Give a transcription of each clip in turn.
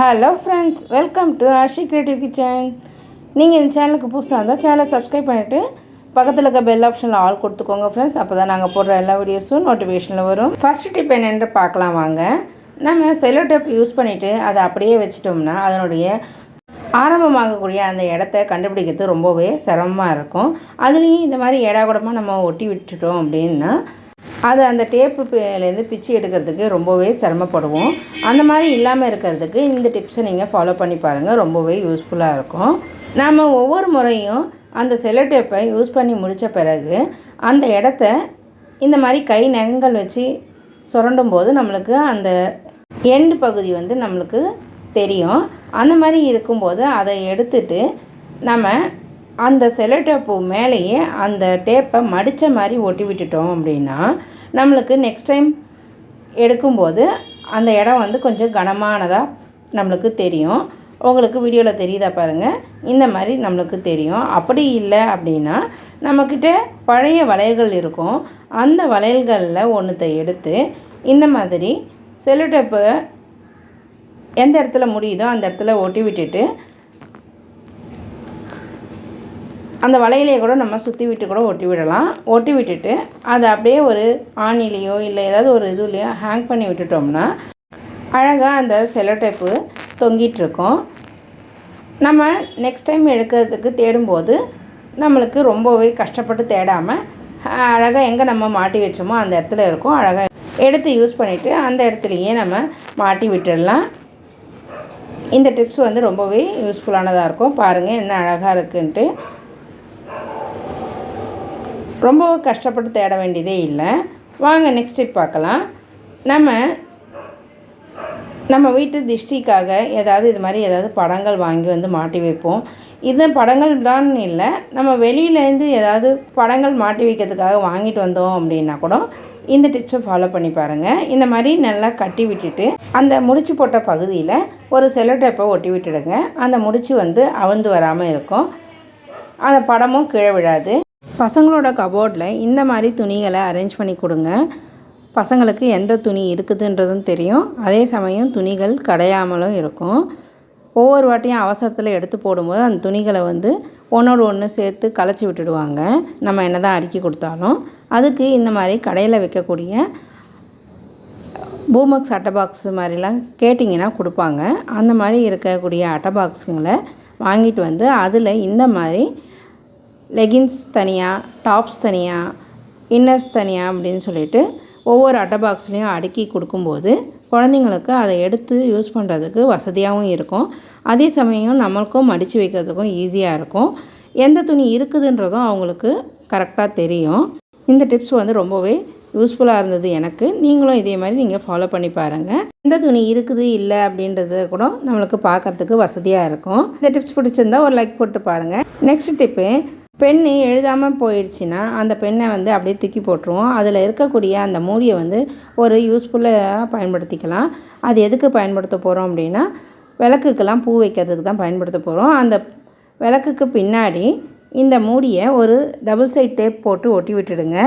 Hello friends welcome to Ashi creative kitchen நீங்கள் இந்த சேனலுக்கு புதுசாக இருந்தால் சேனலை சப்ஸ்கிரைப் பண்ணிவிட்டு பக்கத்தில் இருக்க பெல் ஆப்ஷனில் ஆல் கொடுத்துக்கோங்க ஃப்ரெண்ட்ஸ் அப்போ தான் நாங்கள் போடுற எல்லா வீடியோஸும் நோட்டிஃபிகேஷனில் வரும். ஃபர்ஸ்ட் டிப் என்னென்று பார்க்கலாம் வாங்க. நம்ம செல்லோ டேப் யூஸ் பண்ணிவிட்டு அதை அப்படியே வச்சிட்டோம்னா அதனுடைய ஆரம்பமாகக்கூடிய அந்த இடத்த கண்டுபிடிக்கிறது ரொம்பவே சிரமமாக இருக்கும். அதுலேயும் இந்த மாதிரி ஏடா கூடமாக நம்ம ஒட்டி விட்டுட்டோம் அப்படின்னா அது அந்த டேப்புலேருந்து பிச்சு எடுக்கிறதுக்கு ரொம்பவே சிரமப்படுவோம். அந்த மாதிரி இல்லாமல் இருக்கிறதுக்கு இந்த டிப்ஸை நீங்கள் ஃபாலோ பண்ணி பாருங்கள் ரொம்பவே யூஸ்ஃபுல்லாக இருக்கும். நாம் ஒவ்வொரு முறையும் அந்த செல்லோ டேப்பை யூஸ் பண்ணி முடித்த பிறகு அந்த இடத்த இந்த மாதிரி கை நகங்கள் வச்சு சுரண்டும் போது நம்மளுக்கு அந்த எண்டு பகுதி வந்து நம்மளுக்கு தெரியும். அந்த மாதிரி இருக்கும்போது அதை எடுத்துட்டு நம்ம அந்த செல்லோ மேலேயே அந்த டேப்பை மடித்த மாதிரி ஒட்டி விட்டுட்டோம் அப்படின்னா நம்மளுக்கு நெக்ஸ்ட் டைம் எடுக்கும்போது அந்த இடம் வந்து கொஞ்சம் கனமானதாக நம்மளுக்கு தெரியும். உங்களுக்கு வீடியோவில் தெரியுதா பாருங்கள் இந்த மாதிரி நம்மளுக்கு தெரியும். அப்படி இல்லை அப்படின்னா நம்மக்கிட்ட பழைய வளையல்கள் இருக்கும். அந்த வளையல்களில் ஒன்றுத்தை எடுத்து இந்த மாதிரி செல்லோ எந்த இடத்துல முடியுதோ அந்த இடத்துல ஒட்டி விட்டுட்டு அந்த வலையிலேயே கூட நம்ம சுற்றி விட்டு கூட ஒட்டி விடலாம். ஒட்டி விட்டுட்டு அதை அப்படியே ஒரு ஆணிலேயோ இல்லை ஏதாவது ஒரு இதுலேயோ ஹேங் பண்ணி விட்டுட்டோம்னா அழகாக அந்த செல்லோ டைப்பு தொங்கிட்டுருக்கும். நம்ம நெக்ஸ்ட் டைம் எடுக்கிறதுக்கு தேடும்போது நம்மளுக்கு ரொம்பவே கஷ்டப்பட்டு தேடாமல் அழகாக எங்கே நம்ம மாட்டி வச்சோமோ அந்த இடத்துல இருக்கும். அழகாக எடுத்து யூஸ் பண்ணிவிட்டு அந்த இடத்துலையே நம்ம மாட்டி விட்டுடலாம். இந்த டிப்ஸ் வந்து ரொம்பவே யூஸ்ஃபுல்லானதாக இருக்கும். பாருங்கள் என்ன அழகாக இருக்குன்ட்டு. ரொம்ப கஷ்டப்பட்டு தேட வேண்டியதே இல்லை. வாங்க நெக்ஸ்ட் டிப் பார்க்கலாம். நம்ம நம்ம வீட்டு திஷ்டிக்காக ஏதாவது இது மாதிரி ஏதாவது படங்கள் வாங்கி வந்து மாட்டி வைப்போம். இது படங்கள் தான் இல்லை. நம்ம வெளியிலேருந்து ஏதாவது படங்கள் மாட்டி வைக்கிறதுக்காக வாங்கிட்டு வந்தோம் அப்படின்னா கூட இந்த டிப்ஸை ஃபாலோ பண்ணி பாருங்கள் இந்த மாதிரி நல்லா கட்டி விட்டுட்டு அந்த முடிச்சு போட்ட பகுதியில் ஒரு செலோடேப்பை ஒட்டி விட்டுடுங்க. அந்த முடிச்சு வந்து அவிழ்ந்து வராமல் இருக்கும். அந்த படமும் கீழே விழாது. பசங்களோட கபோர்டில் இந்த மாதிரி துணிகளை அரேஞ்ச் பண்ணி கொடுங்க. பசங்களுக்கு எந்த துணி இருக்குதுன்றதும் தெரியும். அதே சமயம் துணிகள் கடையாமலும் இருக்கும். ஒவ்வொரு வாட்டியும் அவசரத்தில் எடுத்து போடும்போது அந்த துணிகளை வந்து ஒன்றோடு ஒன்று சேர்த்து களைச்சி விட்டுடுவாங்க. நம்ம என்ன தான் அடுக்கி கொடுத்தாலும். அதுக்கு இந்த மாதிரி கடையில் வைக்கக்கூடிய பூமக்ஸ் அட்டை பாக்ஸ் மாதிரிலாம் கேட்டிங்கன்னா கொடுப்பாங்க. அந்த மாதிரி இருக்கக்கூடிய அட்டை பாக்ஸுங்களை வாங்கிட்டு வந்து அதில் இந்த மாதிரி லெகின்ஸ் தனியாக டாப்ஸ் தனியாக இன்னர்ஸ் தனியாக அப்படின்னு சொல்லிட்டு ஒவ்வொரு அட்டை பாக்ஸ்லேயும் அடுக்கி கொடுக்கும்போது குழந்தைங்களுக்கு அதை எடுத்து யூஸ் பண்ணுறதுக்கு வசதியாகவும் இருக்கும். அதே சமயம் நம்மளுக்கும் மடித்து வைக்கிறதுக்கும் ஈஸியாக இருக்கும். எந்த துணி இருக்குதுன்றதும் அவங்களுக்கு கரெக்டாக தெரியும். இந்த டிப்ஸ் வந்து ரொம்பவே யூஸ்ஃபுல்லாக இருந்தது எனக்கு. நீங்களும் இதே மாதிரி நீங்கள் ஃபாலோ பண்ணி பாருங்கள் எந்த துணி இருக்குது இல்லை அப்படின்றத கூட நம்மளுக்கு பார்க்குறதுக்கு வசதியாக இருக்கும். இந்த டிப்ஸ் பிடிச்சிருந்தா ஒரு லைக் போட்டு பாருங்கள் நெக்ஸ்ட் டிப்பு பெண்ணு எழுதாமல் போயிடுச்சுன்னா அந்த பெண்ணை வந்து அப்படியே தூக்கி போட்டுருவோம். அதில் இருக்கக்கூடிய அந்த மூடியை வந்து ஒரு யூஸ்ஃபுல்லாக பயன்படுத்திக்கலாம். அது எதுக்கு பயன்படுத்த போகிறோம் அப்படின்னா விளக்குக்கெல்லாம் பூ வைக்கிறதுக்கு தான் பயன்படுத்த போகிறோம். அந்த விளக்குக்கு பின்னாடி இந்த மூடியை ஒரு டபுள் சைட் டேப் போட்டு ஒட்டி விட்டுடுங்க.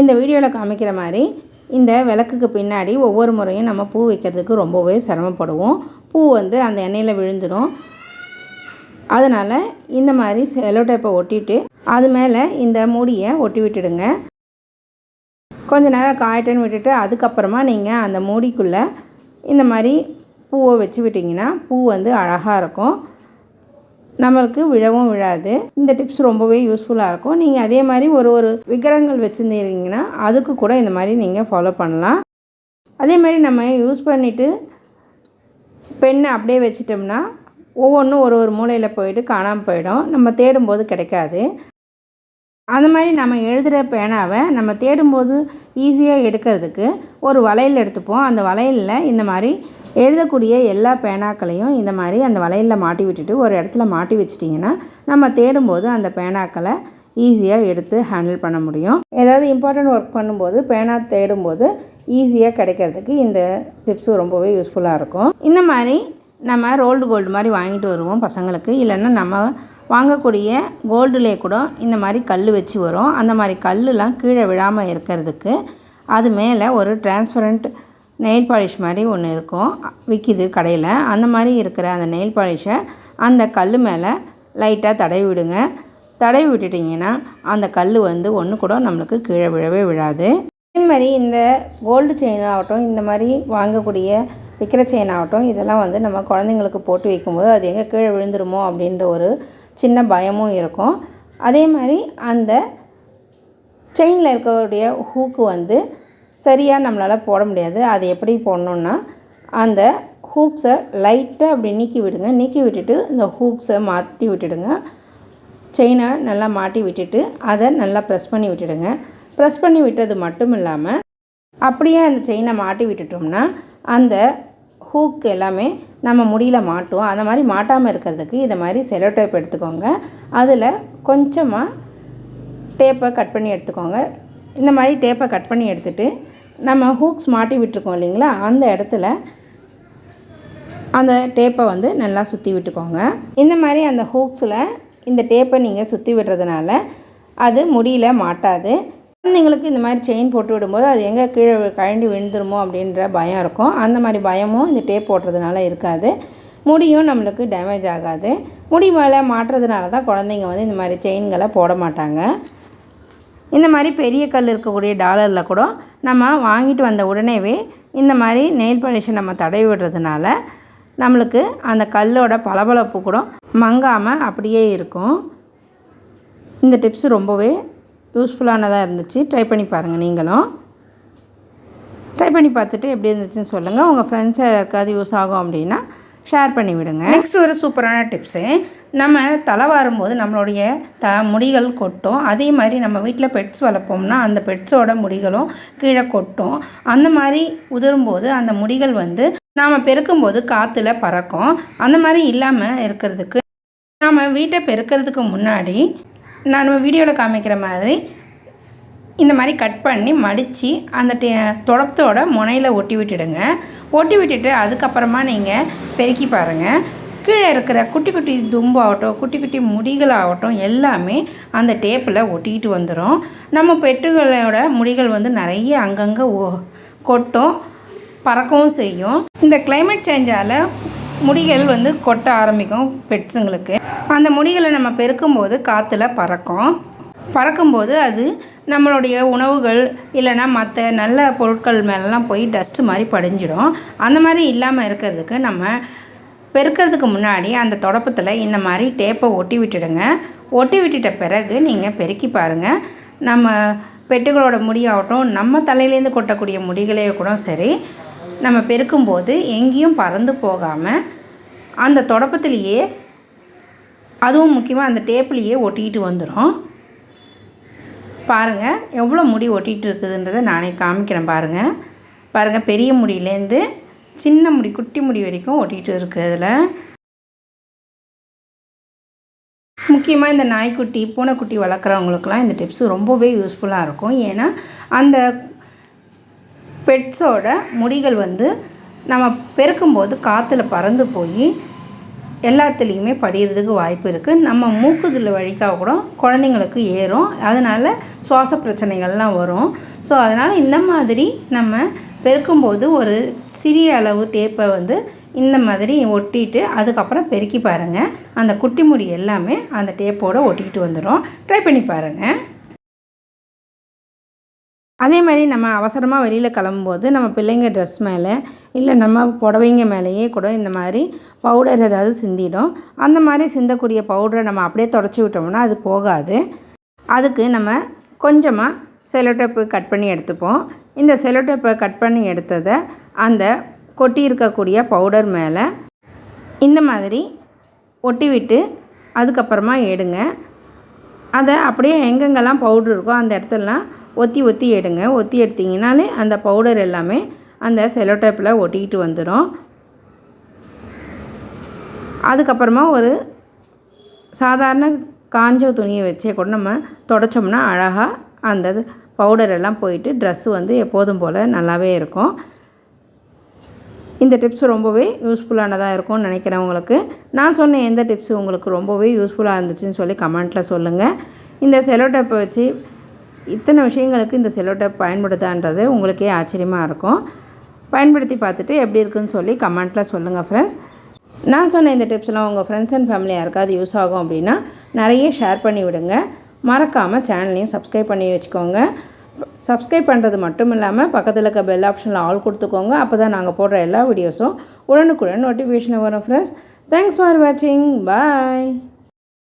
இந்த வீடியோவில் காமிக்கிற மாதிரி இந்த விளக்குக்கு பின்னாடி ஒவ்வொரு முறையும் நம்ம பூ வைக்கிறதுக்கு ரொம்பவே சிரமப்படுவோம். பூ வந்து அந்த எண்ணெயில் விழுந்துடும். அதனால் இந்த மாதிரி செலோ டேப்பை ஒட்டிட்டு அது மேலே இந்த மூடியை ஒட்டி விட்டுடுங்க. கொஞ்ச நேரம் காயட்டேன்னு விட்டுட்டு அதுக்கப்புறமா நீங்கள் அந்த மூடிக்குள்ளே இந்த மாதிரி பூவை வச்சு விட்டிங்கன்னா பூ வந்து அழகாக இருக்கும். நம்மளுக்கு விழவும் விழாது. இந்த டிப்ஸ் ரொம்பவே யூஸ்ஃபுல்லாக இருக்கும். நீங்கள் அதே மாதிரி ஒரு ஒரு விக்கிரகங்கள் வச்சுருந்தீங்கன்னா அதுக்கு கூட இந்த மாதிரி நீங்கள் ஃபாலோ பண்ணலாம். அதே மாதிரி நம்ம யூஸ் பண்ணிவிட்டு பெண்ணை அப்படியே வச்சிட்டோம்னா ஒவ்வொன்றும் ஒரு ஒரு மூலையில் போயிட்டு காணாமல் போயிடும். நம்ம தேடும்போது கிடைக்காது. அந்த மாதிரி நம்ம எழுதுகிற பேனாவை நம்ம தேடும்போது ஈஸியாக எடுக்கிறதுக்கு ஒரு வளையல் எடுத்துப்போம். அந்த வளையலில் இந்த மாதிரி எழுதக்கூடிய எல்லா பேனாக்களையும் இந்த மாதிரி அந்த வளையலில் மாட்டி விட்டுட்டு ஒரு இடத்துல மாட்டி வச்சிட்டிங்கன்னா நம்ம தேடும்போது அந்த பேனாக்களை ஈஸியாக எடுத்து ஹேண்டில் பண்ண முடியும். ஏதாவது இம்பார்ட்டண்ட் ஒர்க் பண்ணும்போது பேனா தேடும்போது ஈஸியாக கிடைக்கிறதுக்கு இந்த டிப்ஸும் ரொம்பவே யூஸ்ஃபுல்லாக இருக்கும். இந்த மாதிரி நம்ம ரோல்டு கோல்டு மாதிரி வாங்கிட்டு வருவோம் பசங்களுக்கு. இல்லைன்னா நம்ம வாங்கக்கூடிய கோல்டுலே கூட இந்த மாதிரி கல் வச்சு வரும். அந்த மாதிரி கல்லுலாம் கீழே விழாமல் இருக்கிறதுக்கு அது மேலே ஒரு டிரான்ஸ்பரண்ட் நெயில் பாலிஷ் மாதிரி ஒன்று இருக்கும். விற்கிது கடையில். அந்த மாதிரி இருக்கிற அந்த நெயில் பாலிஷை அந்த கல் மேலே லைட்டாக தடவி விடுங்க. தடவி விட்டுட்டிங்கன்னா அந்த கல் வந்து ஒன்று கூட நம்மளுக்கு கீழே விழவே விழாது. அதே மாதிரி இந்த கோல்டு செயின் ஆகட்டும் இந்த மாதிரி வாங்கக்கூடிய விற்கிற செயின் ஆகட்டும் இதெல்லாம் வந்து நம்ம குழந்தைங்களுக்கு போட்டு வைக்கும்போது அது எங்கே கீழே விழுந்துருமோ அப்படின்ற ஒரு சின்ன பயமும் இருக்கும். அதே மாதிரி அந்த செயினில் இருக்கக்கூடிய ஹூக்கு வந்து சரியாக நம்மளால் போட முடியாது. அது எப்படி போடணுன்னா அந்த ஹூக்ஸை லைட்டாக அப்படி நீக்கி விடுங்க. நீக்கி விட்டுட்டு இந்த ஹூக்ஸை மாட்டி விட்டுடுங்க. செயினை நல்லா மாட்டி விட்டுட்டு அதை நல்லா ப்ரெஸ் பண்ணி விட்டுடுங்க. ப்ரெஸ் பண்ணி விட்டது மட்டும் இல்லாமல் அப்படியே அந்த செயினை மாட்டி விட்டுட்டோம்னா அந்த ஹூக் எல்லாமே நம்ம முடியில் மாட்டுவோம். அந்த மாதிரி மாட்டாமல் இருக்கிறதுக்கு இதை மாதிரி செலோ டேப் எடுத்துக்கோங்க. அதில் கொஞ்சமாக டேப்பை கட் பண்ணி எடுத்துக்கோங்க. இந்த மாதிரி டேப்பை கட் பண்ணி எடுத்துகிட்டு நம்ம ஹூக்ஸ் மாட்டி விட்டுருக்கோம் இல்லைங்களா? அந்த இடத்துல அந்த டேப்பை வந்து நல்லா சுற்றி விட்டுக்கோங்க. இந்த மாதிரி அந்த ஹூக்ஸில் இந்த டேப்பை நீங்கள் சுற்றி விடுறதுனால அது முடியல மாட்டாது. குழந்தைங்களுக்கு இந்த மாதிரி செயின் போட்டு விடும்போது அது எங்கே கீழே கழண்டி விழுந்துருமோ அப்படின்ற பயம் இருக்கும். அந்த மாதிரி பயமும் இந்த டேப் போடுறதுனால இருக்காது. முடியும் நம்மளுக்கு டேமேஜ் ஆகாது. முடி மேலே மாட்டுறதுனால தான் குழந்தைங்க வந்து இந்த மாதிரி செயின்களை போட மாட்டாங்க. இந்த மாதிரி பெரிய கல் இருக்கக்கூடிய டாலரில் கூட நம்ம வாங்கிட்டு வந்த உடனேவே இந்த மாதிரி நெயில் பாலிஷை நம்ம தடவி விடுறதுனால நம்மளுக்கு அந்த கல்லோட பளபளப்பு கூட மங்காமல் அப்படியே இருக்கும். இந்த டிப்ஸ் ரொம்பவே யூஸ்ஃபுல்லானதாக இருந்துச்சு. ட்ரை பண்ணி பாருங்கள் நீங்களும். ட்ரை பண்ணி பார்த்துட்டு எப்படி இருந்துச்சுன்னு சொல்லுங்கள் உங்கள் ஃப்ரெண்ட்ஸ் யாருக்காவது யூஸ் ஆகும் அப்படின்னா ஷேர் பண்ணி விடுங்க. நெக்ஸ்ட் ஒரு சூப்பரான டிப்ஸு நம்ம தலை வாரும்போது நம்மளுடைய த முடிகள் கொட்டும். அதே மாதிரி நம்ம வீட்டில் பெட்ஸ் வளர்ப்போம்னா அந்த பெட்ஸோட முடிகளும் கீழே கொட்டும். அந்த மாதிரி உதரும்போது அந்த முடிகள் வந்து நாம் பெருக்கும்போது காற்றுல பறக்கும். அந்த மாதிரி இல்லாமல் இருக்கிறதுக்கு நாம் வீட்டை பெருக்கிறதுக்கு முன்னாடி நான் வீடியோவில் காமிக்கிற மாதிரி இந்த மாதிரி கட் பண்ணி மடித்து அந்த டே தொடப்பத்தோட முனையில் ஒட்டி விட்டுடுங்க. ஒட்டி விட்டுட்டு அதுக்கப்புறமா நீங்கள் பெருக்கி பாருங்கள் கீழே இருக்கிற குட்டி குட்டி தும்பாகட்டும் குட்டி குட்டி முடிகளாகட்டும் எல்லாமே அந்த டேப்பில் ஒட்டிக்கிட்டு வந்துடும் நம்ம பெட்டுகளோட முடிகள் வந்து நிறைய அங்கங்கே கொட்டும் பறக்கவும் செய்யும். இந்த கிளைமேட் சேஞ்சால் முடிகள் வந்து கொட்ட ஆரம்பிக்கும் பெட்ஸுங்களுக்கு. அந்த முடிகளை நம்ம பெருக்கும்போது காற்றுல பறக்கும். பறக்கும்போது அது நம்மளுடைய உணவுகள் இல்லைன்னா மற்ற நல்ல பொருட்கள் மேலெலாம் போய் டஸ்ட்டு மாதிரி படிஞ்சிடும். அந்த மாதிரி இல்லாமல் இருக்கிறதுக்கு நம்ம பெருக்கிறதுக்கு முன்னாடி அந்த தொடப்பத்தில் இந்த மாதிரி டேப்பை ஒட்டி விட்டுடுங்க. ஒட்டி விட்டுட்ட பிறகு நீங்கள் பெருக்கி பாருங்கள் நம்ம பெட்டுகளோட முடியாகட்டும் நம்ம தலையிலேருந்து கொட்டக்கூடிய முடிகளே கூட சரி நம்ம பெருக்கும்போது எங்கேயும் பறந்து போகாமல் அந்த தொடப்பத்துலேயே அதுவும் முக்கியமாக அந்த டேப்லேயே ஒட்டிக்கிட்டு வந்துடும் பாருங்கள் எவ்வளோ முடி ஒட்டிகிட்டு இருக்குதுன்றதை நானே காமிக்கிறேன் பாருங்கள் பாருங்கள் பெரிய முடியிலேருந்து சின்ன முடி குட்டி முடி வரைக்கும் ஒட்டிகிட்டு இருக்குது அதில். முக்கியமாக இந்த நாய்க்குட்டி பூனைக்குட்டி வளர்க்குறவங்களுக்குலாம் இந்த டிப்ஸ் ரொம்பவே யூஸ்ஃபுல்லாக இருக்கும். ஏன்னா அந்த பெட்ஸோட முடிகள் வந்து நம்ம பெருக்கும்போது காற்றுல பறந்து போய் எல்லாத்துலேயுமே படிகிறதுக்கு வாய்ப்பு இருக்குது நம்ம மூக்குதில் வழிக்காக கூட குழந்தைங்களுக்கு ஏறும். அதனால் சுவாச பிரச்சனைகள்லாம் வரும். ஸோ அதனால் இந்த மாதிரி நம்ம பெருக்கும்போது ஒரு சிறிய அளவு டேப்பை வந்து இந்த மாதிரி ஒட்டிட்டு அதுக்கப்புறம் பெருக்கி பாருங்கள் அந்த குட்டி முடி எல்லாமே அந்த டேப்போடு ஒட்டிக்கிட்டு வந்துடும். ட்ரை பண்ணி பாருங்கள் அதே மாதிரி நம்ம அவசரமாக வெளியில் கிளம்பும்போது நம்ம பிள்ளைங்க ட்ரெஸ் மேலே இல்லை நம்ம புடவைங்க மேலேயே கூட இந்த மாதிரி பவுடர் ஏதாவது சிந்திடும். அந்த மாதிரி சிந்தக்கூடிய பவுடரை நம்ம அப்படியே தொடச்சி விட்டோம்னா அது போகாது. அதுக்கு நம்ம கொஞ்சமாக செலோடேப்பு கட் பண்ணி எடுத்துப்போம். இந்த செலோடேப்பை கட் பண்ணி எடுத்ததை அந்த கொட்டி இருக்கக்கூடிய பவுடர் மேலே இந்த மாதிரி ஒட்டி விட்டு அதுக்கப்புறமா எடுங்க. அதை அப்படியே எங்கெங்கெல்லாம் பவுட்ரு இருக்கோ அந்த இடத்துலலாம் ஒத்தி ஒத்தி எடுங்க. ஒத்தி எடுத்திங்கனாலே அந்த பவுடர் எல்லாமே அந்த செலோடேப்பில் ஒட்டிக்கிட்டு வந்துடும் அதுக்கப்புறமா ஒரு சாதாரண காஞ்ச துணியை வச்சே கூட நம்ம தொடச்சோம்னா அழகாக அந்த பவுடர் எல்லாம் போயிட்டு ட்ரெஸ்ஸு வந்து எப்போதும் போல் நல்லாவே இருக்கும். இந்த டிப்ஸ் ரொம்பவே யூஸ்ஃபுல்லானதாக இருக்கும்னு நினைக்கிறேன் உங்களுக்கு. நான் சொன்ன எந்த டிப்ஸ் உங்களுக்கு ரொம்பவே யூஸ்ஃபுல்லாக இருந்துச்சுன்னு சொல்லி கமெண்ட்டில் சொல்லுங்கள் இந்த செலோ டேப்பை வச்சு இத்தனை விஷயங்களுக்கு இந்த செல்லோட்டை டேப் பயன்படுதான்றது உங்களுக்கே ஆச்சரியமாக இருக்கும். பயன்படுத்தி பார்த்துட்டு எப்படி இருக்குன்னு சொல்லி கமெண்ட்டில் சொல்லுங்கள் ஃப்ரெண்ட்ஸ் நான் சொன்ன இந்த டிப்ஸ்லாம் உங்கள் ஃப்ரெண்ட்ஸ் அண்ட் ஃபேமிலி யாருக்காவது யூஸ் ஆகும் அப்படின்னா நிறைய ஷேர் பண்ணி விடுங்க. மறக்காமல் சேனலையும் சப்ஸ்கிரைப் பண்ணி வச்சுக்கோங்க. சப்ஸ்கிரைப் பண்ணுறது மட்டும் இல்லாமல் பக்கத்தில் இருக்க பெல் ஆப்ஷனில் ஆல் கொடுத்துக்கோங்க. அப்போ தான் நாங்கள் போடுற எல்லா வீடியோஸும் உடனுக்குடன் நோட்டிஃபிகேஷன் வரும் ஃப்ரெண்ட்ஸ் தேங்க்ஸ் ஃபார் வாட்சிங் பாய்